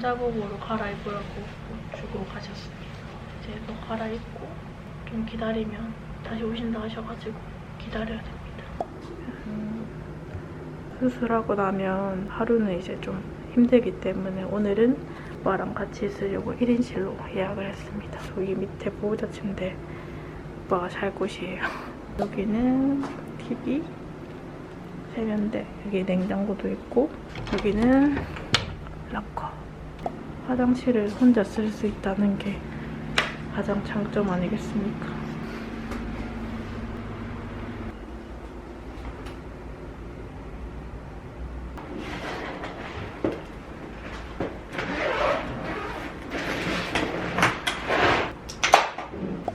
환자복으로 갈아입으라고 주고 가셨습니다. 이제 또 갈아입고 좀 기다리면 다시 오신다 하셔가지고 기다려야 됩니다. 수술하고 나면 하루는 이제 좀 힘들기 때문에 오늘은 오빠랑 같이 있으려고 1인실로 예약을 했습니다. 여기 밑에 보호자 침대 오빠가 잘 곳이에요. 여기는 TV, 세면대, 여기 냉장고도 있고 여기는 락커. 화장실을 혼자 쓸 수 있다는 게 가장 장점 아니겠습니까?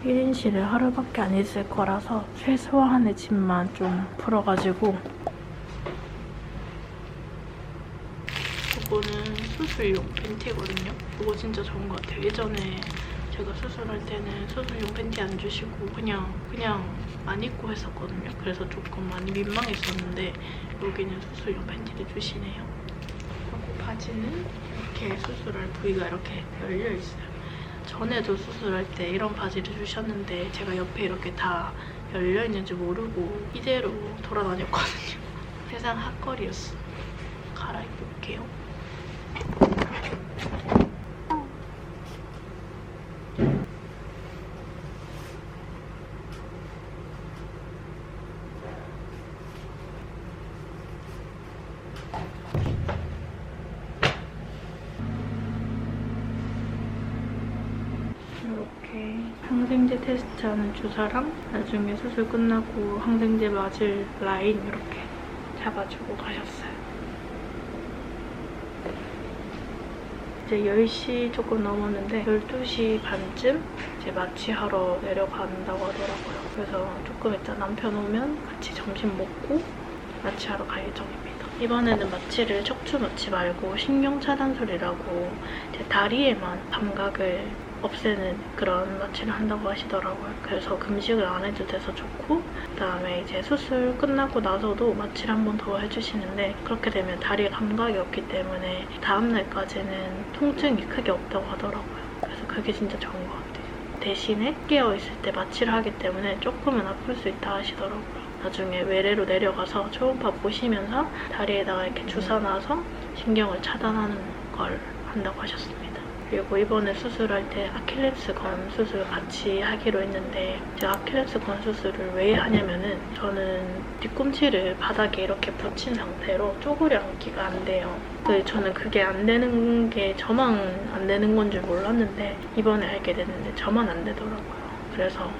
일인실에 하루밖에 안 있을 거라서 최소한의 짐만 좀 풀어가지고 이거는 수술용 팬티거든요. 이거 진짜 좋은 것 같아요. 예전에 제가 수술할 때는 수술용 팬티 안 주시고 그냥 그냥 안 입고 했었거든요. 그래서 조금 많이 민망했었는데 여기는 수술용 팬티를 주시네요. 그리고 바지는 이렇게 수술할 부위가 이렇게 열려 있어요. 전에도 수술할 때 이런 바지를 주셨는데 제가 옆에 이렇게 다 열려 있는지 모르고 이대로 돌아다녔거든요. 세상 핫거리였어. 갈아입고 올게요. 이렇게 항생제 테스트하는 주사랑 나중에 수술 끝나고 항생제 맞을 라인 이렇게 잡아주고 가셨어요. 이제 10시 조금 넘었는데 12시 반쯤 이제 마취하러 내려간다고 하더라고요. 그래서 조금 이따 남편 오면 같이 점심 먹고 마취하러 갈 예정입니다. 이번에는 마취를 척추 마취 말고 신경 차단술이라고 제 다리에만 감각을 없애는 그런 마취를 한다고 하시더라고요. 그래서 금식을 안 해도 돼서 좋고 그다음에 이제 수술 끝나고 나서도 마취를 한 번 더 해주시는데 그렇게 되면 다리에 감각이 없기 때문에 다음 날까지는 통증이 크게 없다고 하더라고요. 그래서 그게 진짜 좋은 것 같아요. 대신에 깨어 있을 때 마취를 하기 때문에 조금은 아플 수 있다 하시더라고요. 나중에 외래로 내려가서 초음파 보시면서 다리에다가 이렇게 주사 놔서 신경을 차단하는 걸 한다고 하셨습니다. 그리고 이번에 수술할 때 아킬레스 건 수술 같이 하기로 했는데 제가 아킬레스 건 수술을 왜 하냐면은 저는 뒤꿈치를 바닥에 이렇게 붙인 상태로 쪼그려 앉기가 안 돼요. 그 저는 그게 안 되는 게 저만 안 되는 건 줄 몰랐는데 이번에 알게 됐는데 저만 안 되더라고요. 그래서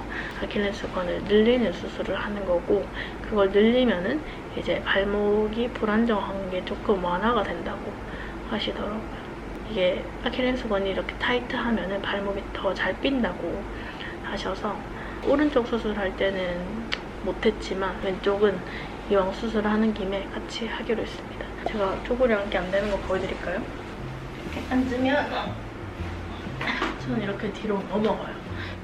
아킬레스건을 늘리는 수술을 하는 거고 그걸 늘리면은 이제 발목이 불안정한 게 조금 완화가 된다고 하시더라고요. 이게 아킬레스건이 이렇게 타이트하면은 발목이 더 잘 삔다고 하셔서 오른쪽 수술할 때는 못했지만 왼쪽은 이왕 수술하는 김에 같이 하기로 했습니다. 제가 쪼그려 앉기 안 되는 거 보여드릴까요? 이렇게 앉으면 저는 이렇게 뒤로 넘어가요.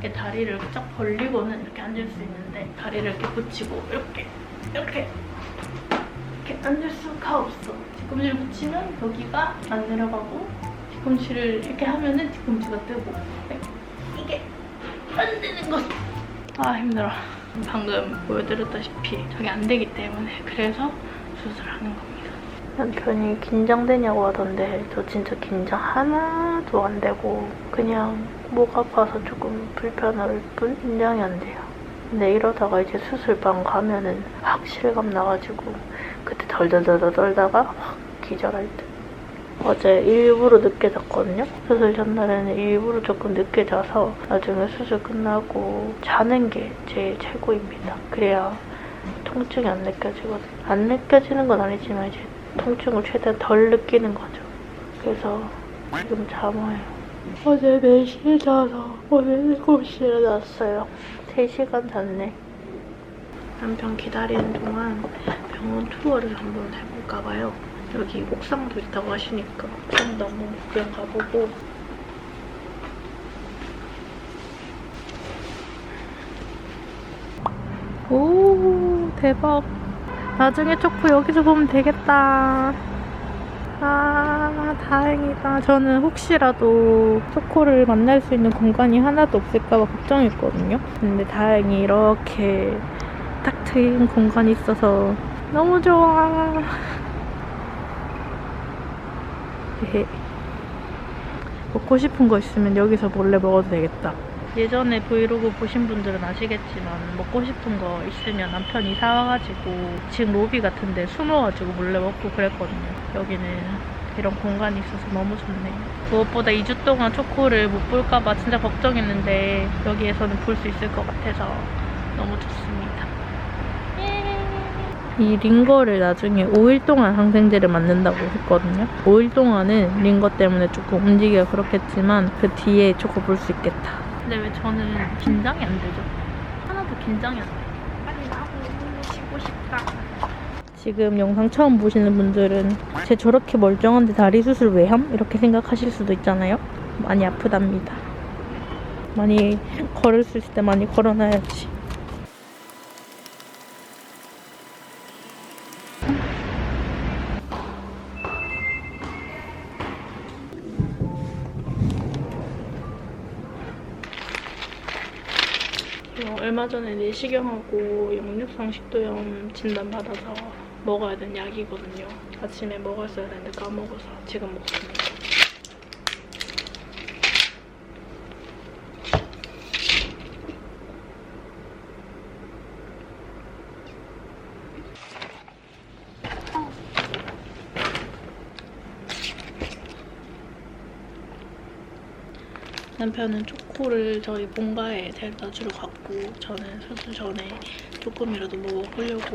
이렇게 다리를 쫙 벌리고는 이렇게 앉을 수 있는데 다리를 이렇게 붙이고 이렇게 이렇게 이렇게 앉을 수가 없어. 뒤꿈치를 붙이면 여기가 안 내려가고 뒤꿈치를 이렇게 하면은 뒤꿈치가 뜨고 이게 안 되는 거. 아 힘들어. 방금 보여드렸다시피 저게 안 되기 때문에 그래서 수술하는 겁니다. 남편이 긴장되냐고 하던데 저 진짜 긴장 하나도 안 되고 그냥 목 아파서 조금 불편할 뿐 긴장이 안 돼요. 근데 이러다가 이제 수술방 가면은 확 실감 나가지고 그때 덜덜덜덜 떨다가 확 기절할 듯. 어제 일부러 늦게 잤거든요. 수술 전날에는 일부러 조금 늦게 자서 나중에 수술 끝나고 자는 게 제일 최고입니다. 그래야 통증이 안 느껴지거든요. 안 느껴지는 건 아니지만 이제 통증을 최대한 덜 느끼는 거죠. 그래서 지금 잠와요. 어제 4시에 자서 오늘 7시에 일어났어요. 3시간 잤네. 남편 기다리는 동안 병원 투어를 한번 해볼까 봐요. 여기 옥상도 있다고 하시니까 옥상도 한번 구경 가보고 오 대박 나중에 초코 여기서 보면 되겠다 아, 다행이다. 저는 혹시라도 초코를 만날 수 있는 공간이 하나도 없을까봐 걱정했거든요. 근데 다행히 이렇게 딱 트인 공간이 있어서 너무 좋아. 헤헤. 먹고 싶은 거 있으면 여기서 몰래 먹어도 되겠다. 예전에 브이로그 보신 분들은 아시겠지만 먹고 싶은 거 있으면 남편이 사와가지고 지금 로비 같은데 숨어가지고 몰래 먹고 그랬거든요. 여기는 이런 공간이 있어서 너무 좋네요. 무엇보다 2주 동안 초코를 못 볼까봐 진짜 걱정했는데 여기에서는 볼 수 있을 것 같아서 너무 좋습니다. 이 링거를 나중에 5일 동안 항생제를 맞는다고 했거든요. 5일 동안은 링거 때문에 조금 움직이기가 그렇겠지만 그 뒤에 초코 볼수 있겠다. 근데 왜 저는 긴장이 안 되죠? 하나도 긴장이 안 돼. 빨리 나고 쉬고 싶다. 지금 영상 처음 보시는 분들은 제 저렇게 멀쩡한데 다리 수술 왜 함? 이렇게 생각하실 수도 있잖아요. 많이 아프답니다. 많이 걸을 수 있을 때 많이 걸어놔야지. 얼마 전에 내시경하고 역류성 식도염 진단받아서 먹어야 되는 약이거든요. 아침에 먹었어야 되는데 까먹어서 지금 먹습니다. 남편은 초코를 저희 본가에 데려다 주러 갔고 저는 수술 전에 조금이라도 먹어보려고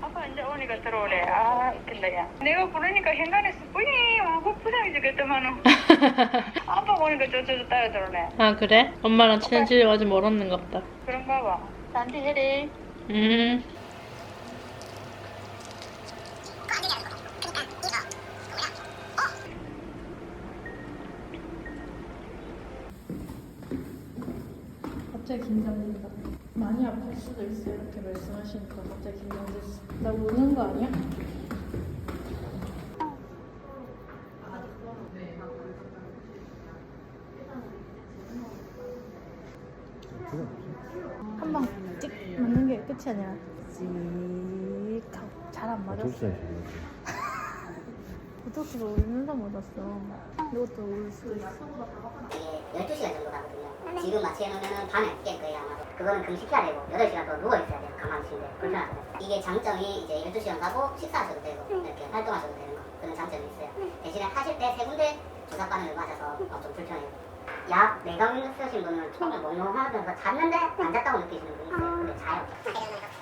아빠 이제 오니까 들어오래. 아, 야. 내가 부르니까 현관에서 뿌이 울고 부상해주겠더만은. 아빠 오니까 저저저 따라 들어오네. 아 그래? 엄마랑 친해지려고 아직 멀었는가 보다 그런가 봐. 난디 해리. 음 갑자기 긴장된다. 많이 아플 수도 있어 이렇게 말씀하시니까 갑자기 긴장됐어 나 우는 거 아니야? 한 방 찍 맞는 게 끝이 아니라 찍 하고 잘 안 맞았어. 보톡스도 울면서 맞았어. 이것도 울 수도 있어 12시간 정도 가거든요. 지금 마취해 놓으면 밤에 깰 거예요, 아마도. 그거는 금식해야 되고, 8시간 더 누워있어야 돼요, 가만히 침대에. 불편하거든요. 이게 장점이 이제 12시간 가고, 식사하셔도 되고, 이렇게 활동하셔도 되는 거. 그런 장점이 있어요. 대신에 하실 때 세 군데 주사바늘을 맞아서 어, 좀 불편해요. 약 내강 쓰신 분은 처음에 몽롱하면서 잤는데 안 잤다고 느끼시는 분이 있어요. 근데 자요.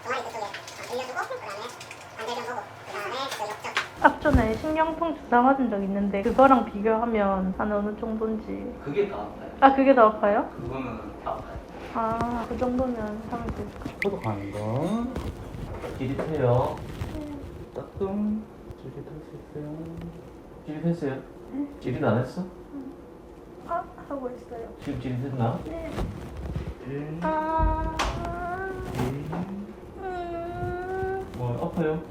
동아리 그쪽에 돌려주고, 그 다음에 앞전에 신경통 주사 맞은 적 있는데 그거랑 비교하면 한 어느 정도인지 그게 더 아파요. 아 그게 더 아파요? 그거는 더 아파요. 아 그 정도면 참을 수 있을 것 같아요 소독하는 거. 지릿해요. 따끔. 지릿할 수 있어요. 지릿했어요? 지릿 안 했어? 아 하고 있어요 지금 지릿했나? 네. 일, 아 이. 음, 뭐 아파요?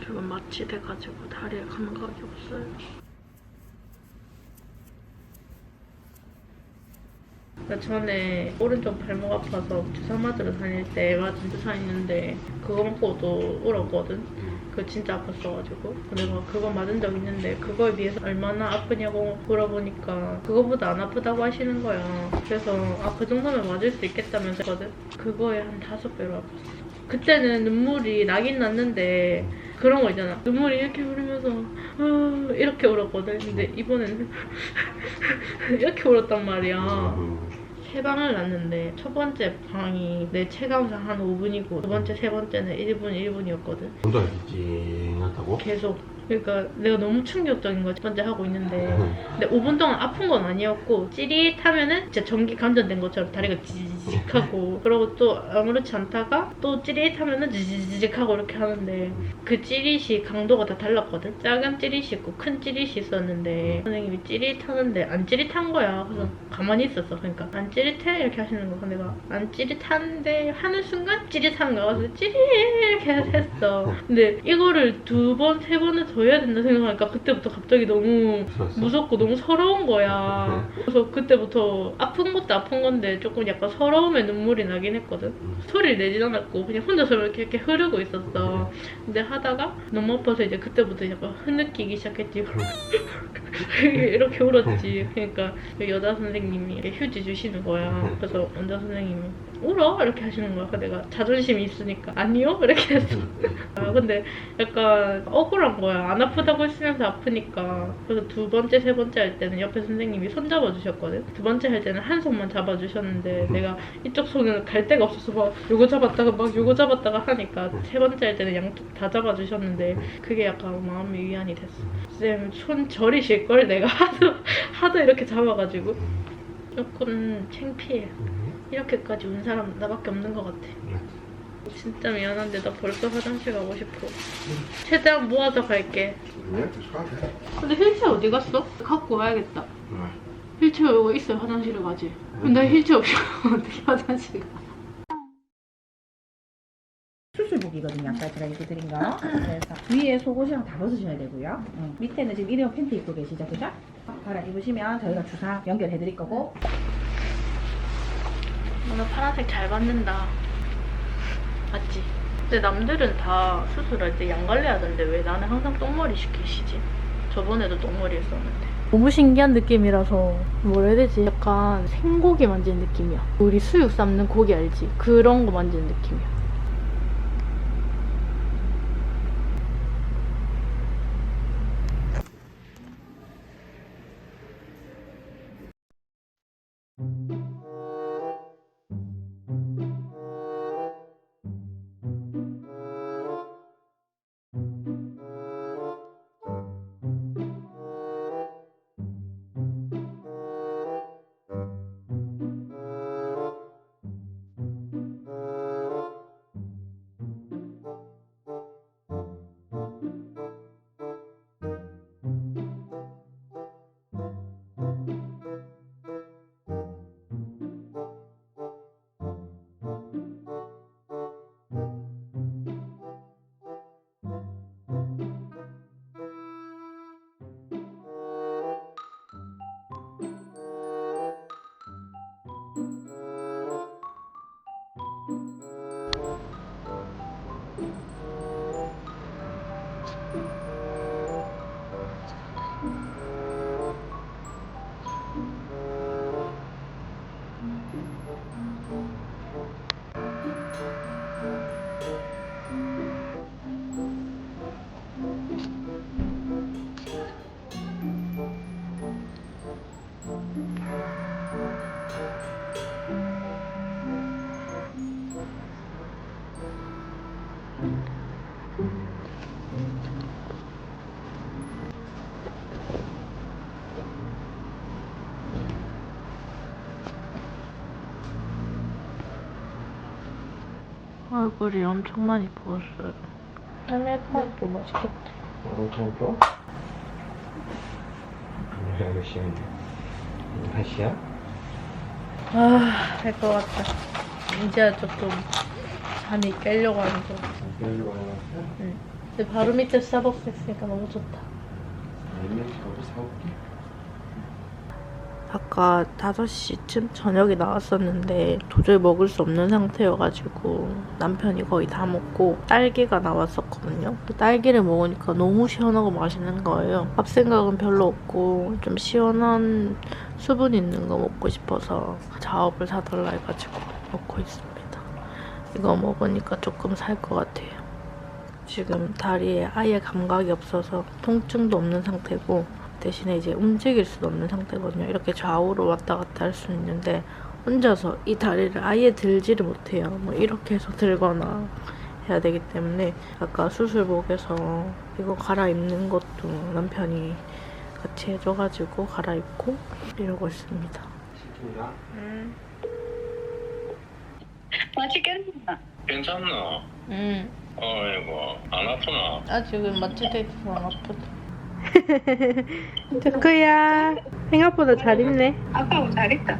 지금 마취 돼가지고 다리에 감각이 없어요 전에 오른쪽 발목 아파서 주사 맞으러 다닐 때 맞은 주사 있는데 그거 먹고도 울었거든. 그거 진짜 아팠어가지고. 근데 막 그거 맞은 적 있는데 그거에 비해서 얼마나 아프냐고 물어보니까 그거보다 안 아프다고 하시는 거야. 그래서 아 그 정도면 맞을 수 있겠다면서 했거든. 그거에 한 다섯 배로 아팠어. 그때는 눈물이 나긴 났는데 그런 거 있잖아. 눈물이 이렇게 흐르면서 아, 이렇게 울었거든. 근데 이번에는 이렇게 울었단 말이야. 세 방을 났는데 첫 번째 방이 내 체감상 한 5분이고 두 번째 세 번째는 1분 1분이었거든. 혼자 찡하다고? 계속 그러니까 내가 너무 충격적인 거첫 번째 하고 있는데 근데 5분 동안 아픈 건 아니었고 찌릿하면은 진짜 전기 감전된 것처럼 다리가 지지 직 지지직 하고 그러고 또 아무렇지 않다가 또 찌릿하면은 지지직 하고 이렇게 하는데 그 찌릿이 강도가 다 달랐거든. 작은 찌릿이 있고 큰 찌릿이 있었는데 선생님이 찌릿하는데 안 찌릿한 거야. 그래서 가만히 있었어. 그러니까 안 찌릿해? 이렇게 하시는 거 내가 안 찌릿한데 하는 순간 찌릿한 거야. 그래서 찌릿 이렇게 했어. 근데 이거를 두 번 세 번을 더 해야 된다 생각하니까 그때부터 갑자기 너무? 무섭고 너무 서러운 거야. 그래서 그때부터 아픈 것도 아픈 건데 조금 약간 서러 움에 눈물이 나긴 했거든. 음. 소리를 내진 않았고 그냥 혼자서 이렇게, 이렇게 흐르고 있었어. 근데 하다가 너무 아파서 이제 그때부터 약간 흐느끼기 시작했지. 이렇게 울었지. 그러니까 그 여자 선생님이 휴지 주시는 거야. 그래서 남자 선생님이 울어 이렇게 하시는 거야. 내가 자존심이 있으니까 아니요 이렇게 했어. 아, 근데 약간 억울한 거야. 안 아프다고 했으면서 아프니까. 그래서 두 번째, 세 번째 할 때는 옆에 선생님이 손 잡아주셨거든. 두 번째 할 때는 한 손만 잡아주셨는데 내가 이쪽 손은 갈 데가 없어서 막 요거 잡았다가 막 요거 잡았다가 하니까 세 번째 할 때는 양쪽 다 잡아주셨는데 그게 약간 마음의 위안이 됐어. 쌤, 손 저리실 걸 내가 하도, 하도 이렇게 잡아가지고. 조금 창피해. 이렇게까지 운 사람 나밖에 없는 것 같아. 진짜 미안한데 나 벌써 화장실 가고 싶어. 최대한 모아서 갈게. 근데 휠체어 어디 갔어? 갖고 와야겠다. 휠체어 있어야 화장실에 가지. 근데 휠체어 없이 가면 어떻게 화장실 가? 수술복이거든요. 아까 제가 얘기 드린 거. 그래서 위에 속옷이랑 다 벗으셔야 되고요. 응. 밑에는 지금 일회용 팬티 입고 계시죠, 그죠? 갈아 입으시면 저희가 주사 연결해 드릴 거고 오늘 파란색 잘 받는다. 맞지? 근데 남들은 다 수술할 때 양갈래 하던데 왜 나는 항상 똥머리 시키시지? 저번에도 똥머리 했었는데. 너무 신기한 느낌이라서 뭐라 해야 되지? 약간 생고기 만지는 느낌이야. 우리 수육 삶는 고기 알지? 그런 거 만지는 느낌이야. 얼굴이 엄청 많이 부었어요. 할매카도 맛있겠다. 어, 또? 오늘 몇 시야? 한 시야? 아, 될 것 같다. 이제야 조금 잠이 깨려고 하는 거. 그러려고 하는 거야? 응. 근데 바로 밑에 스타벅스 있으니까 너무 좋다. 아니면 저거 사올게. 아까 5시쯤 저녁이 나왔었는데 도저히 먹을 수 없는 상태여가지고 남편이 거의 다 먹고 딸기가 나왔었거든요. 그 딸기를 먹으니까 너무 시원하고 맛있는 거예요. 밥 생각은 별로 없고 좀 시원한 수분 있는 거 먹고 싶어서 자업을 사달라 해가지고 먹고 있습니다. 이거 먹으니까 조금 살 것 같아요. 지금 다리에 아예 감각이 없어서 통증도 없는 상태고 대신에 이제 움직일 수도 없는 상태거든요. 이렇게 좌우로 왔다 갔다 할 수 있는데 혼자서 이 다리를 아예 들지를 못해요. 뭐 이렇게 해서 들거나 해야 되기 때문에 아까 수술복에서 이거 갈아입는 것도 남편이 같이 해줘가지고 갈아입고 이러고 있습니다. 시킨다. 음. 맛있겠나? 괜찮나? 응. 어이구 안 아프나? 아직은 마취돼 있어서 안 아프다. 데크야 생각보다 잘 있네. 아빠하고 잘했다.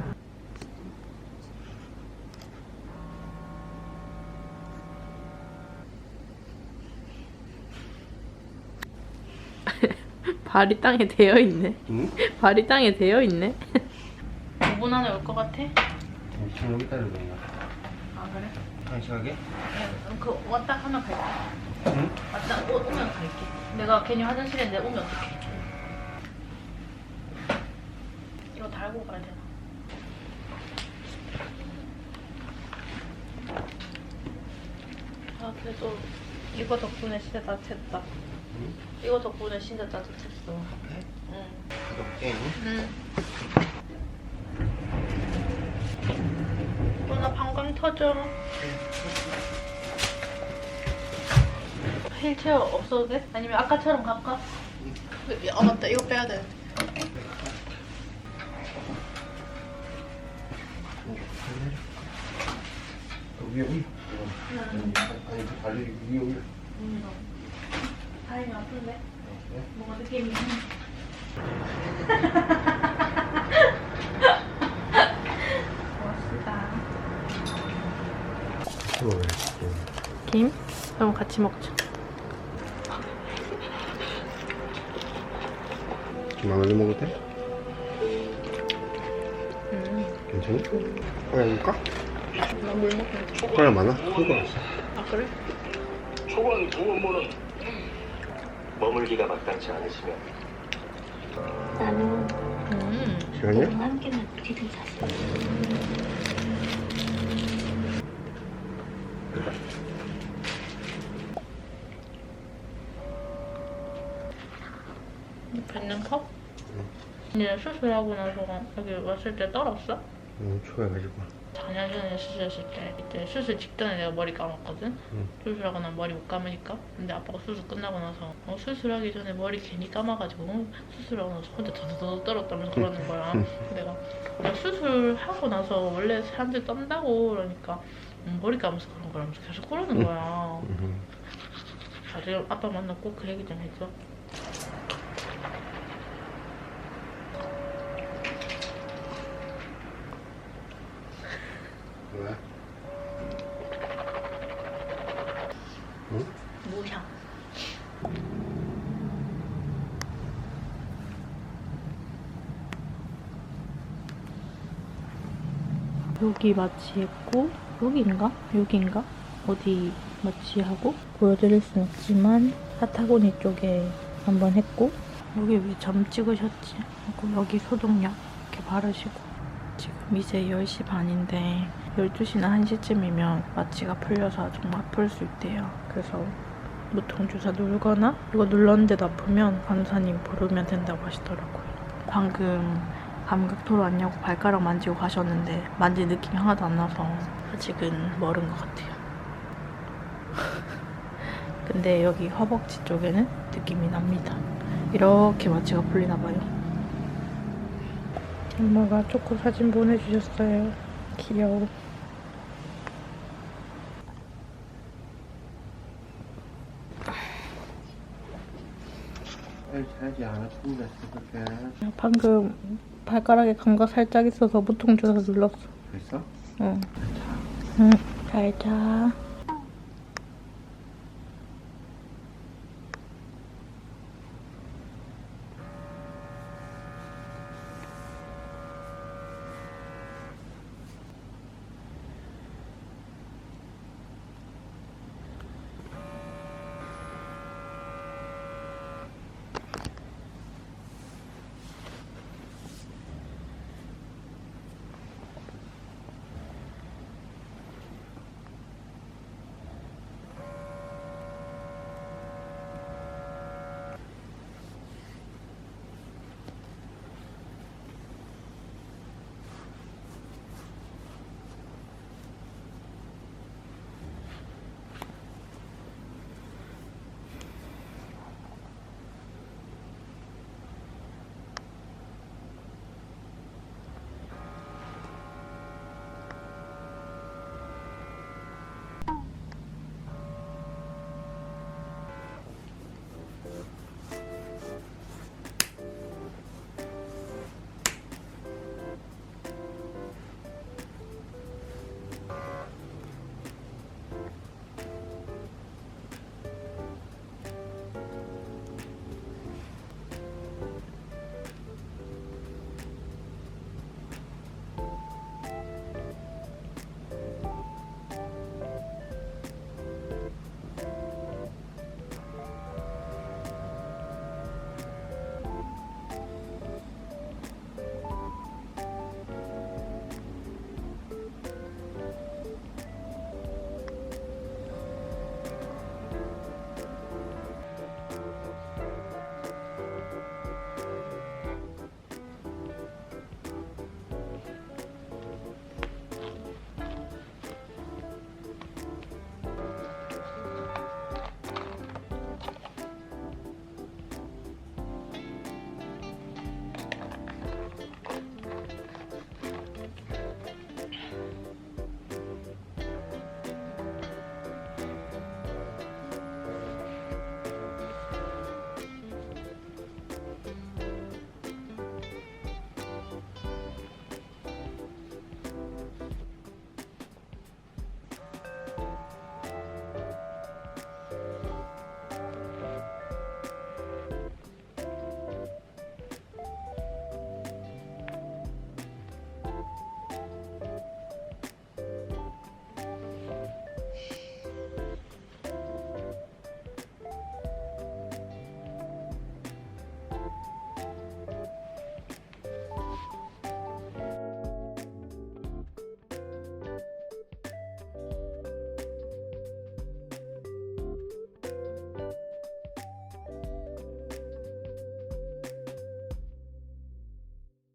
발이 땅에 대여 있네. 응? 발이 땅에 대여 있네. 5분 안에 올 것 같아? 지금 여기 따르고 있나? 아 그래? 한 시각에? 응, 그 왔다 하면 갈게. 응? 왔다 오, 오면 갈게. 내가 괜히 화장실에 내 오면 어떡해? 이거 달고 가야 되나? 아 그래도 이거 덕분에 진짜 따뜻했다. 응? 이거 덕분에 진짜 따뜻했어. 응. 가볍게. 응. 또나 방광 터져. 휠체어 없어도 돼? 아니면 아까처럼 갈까? 아 맞다 이거 빼야 돼. 위에 위. 아니 그 발리 위에 위. 음, 다행히 아픈데? 뭐가 느낌이 고맙습니다. 먹어야지. 김? 그럼 같이 먹자. 마늘도 먹어도 돼? 음, 괜찮아? 하나 먹을까? 나물 먹는데. 하나 많아? 큰거 없어. 아 그래? 초반 구원모는 머물기가 마땅치 않으시면 음. 시간이야? 함께만 우리들 사실 뱉는 컵? 수술하고 나서 여기 왔을 때 떨었어? 너무 추워가지고. 4년 전에 수술했을 때 이때 수술 직전에 내가 머리 감았거든? 응. 수술하고 난 머리 못 감으니까 근데 아빠가 수술 끝나고 나서 어, 수술하기 전에 머리 괜히 감아가지고 어, 수술하고 나서 혼자 더더더 떨었다면서 그러는 거야 내가 내가 수술하고 나서 원래 사람들 떤다고 그러니까 음, 머리 감아서 그런 거라면서 계속 그러는 거야 응. 나중에 아빠 만나 꼭 그 얘기 좀 해줘 왜? 무향 여기 마취했고 여기인가? 여기인가? 어디 마취하고 보여드릴 순 없지만 사타구니 쪽에 한번 했고 여기 왜 점 찍으셨지? 하고 여기 소독약 이렇게 바르시고 지금 이제 10시 반인데 12시나 1시쯤이면 마취가 풀려서 정말 아플 수 있대요. 그래서 무통주사 누르거나 이거 눌렀는데도 아프면 간호사님 부르면 된다고 하시더라고요. 방금 감각 토로 왔냐고 발가락 만지고 가셨는데 만질 느낌이 하나도 안 나서 아직은 멀은 것 같아요. 근데 여기 허벅지 쪽에는 느낌이 납니다. 이렇게 마취가 풀리나 봐요. 엄마가 초코 사진 보내주셨어요. 귀여워. 방금 발가락에 감각 살짝 있어서 무통 주사 눌렀어. 됐어? 응. 응. 잘 자.